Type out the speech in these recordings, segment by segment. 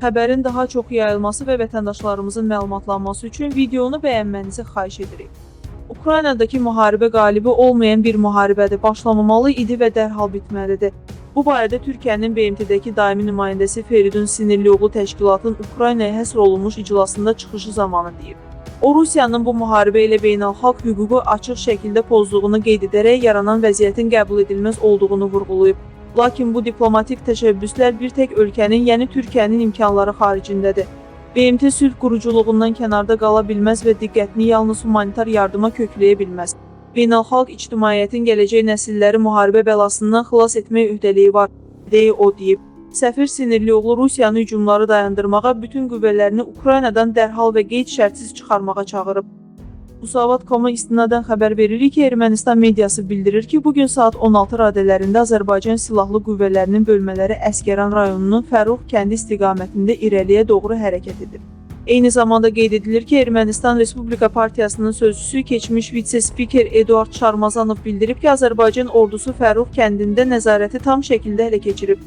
Xəbərin daha çox yayılması və vətəndaşlarımızın məlumatlanması üçün videonu bəyənmənizi xahiş edirik. Ukraynadakı müharibə qalibi olmayan bir müharibədir, başlamamalı idi və dərhal bitməlidir. Bu barədə Türkiyənin BMT-dəki daimi nümayəndəsi Feridun Sinirlioğlu təşkilatın Ukraynaya həsr olunmuş iclasında çıxışı zamanı deyib. O Rusiyanın bu müharibə ilə beynəlxalq hüququ açıq şəkildə pozduğunu qeyd edərək yaranan vəziyyətin qəbul edilməz olduğunu vurğulayıb. Lakin bu diplomatik təşəbbüslər bir tək ölkənin, yəni Türkiyənin imkanları xaricindədir. BMT sülh quruculuğundan kənarda qala bilməz və diqqətini yalnız humanitar yardıma kökləyə bilməz. Beynəlxalq ictimaiyyətin gələcək nəsilləri müharibə bəlasından xilas etmək öhdəliyi var, deyə o deyib. Səfir Sinirlioğlu Rusiyanı hücumları dayandırmağa, bütün qüvvələrini Ukraynadan dərhal və qeyd şərtsiz çıxarmağa çağırıb. Musavat.com-a istinadən xəbər veririk ki, Ermənistan mediası bildirir ki, bugün saat 16 radələrində Azərbaycan Silahlı Qüvvələrinin bölmələri Əskəran rayonunun Fərux kəndi istiqamətində irəliyə doğru hərəkət edib. Eyni zamanda qeyd edilir ki, Ermənistan Respublika Partiyasının sözçüsü keçmiş vitse-spiker Eduard Şarmazanov bildirib ki, Azərbaycan ordusu Fərux kəndində nəzarəti tam şəkildə ələ keçirib.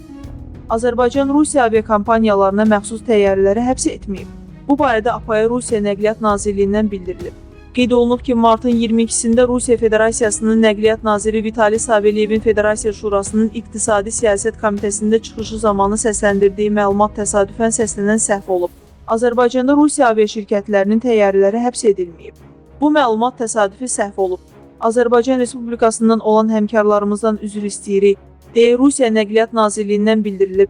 Azərbaycan Rusiya aviakompaniyalarına məxsus təyyarələri həbs etməyib. Bu barədə APAya Rusiya Nəqliyyat Nazirliyindən bildirilib. Qeyd olunub ki, martın 22-sində Rusiya Federasiyasının Nəqliyyat naziri Vitali Saveliyevin Federasiya Şurasının İqtisadi Siyasət Komitəsində çıxışı zamanı səsləndirdiyi məlumat təsadüfən səslənən səhv olub. Azərbaycanda Rusiya aviaşirkətlərinin təyyarələri həbs edilməyib. Bu məlumat təsadüfi səhv olub. Azərbaycan Respublikasından olan həmkarlarımızdan üzr istəyirik, deyə Rusiya Nəqliyyat Nazirliyindən bildirilib.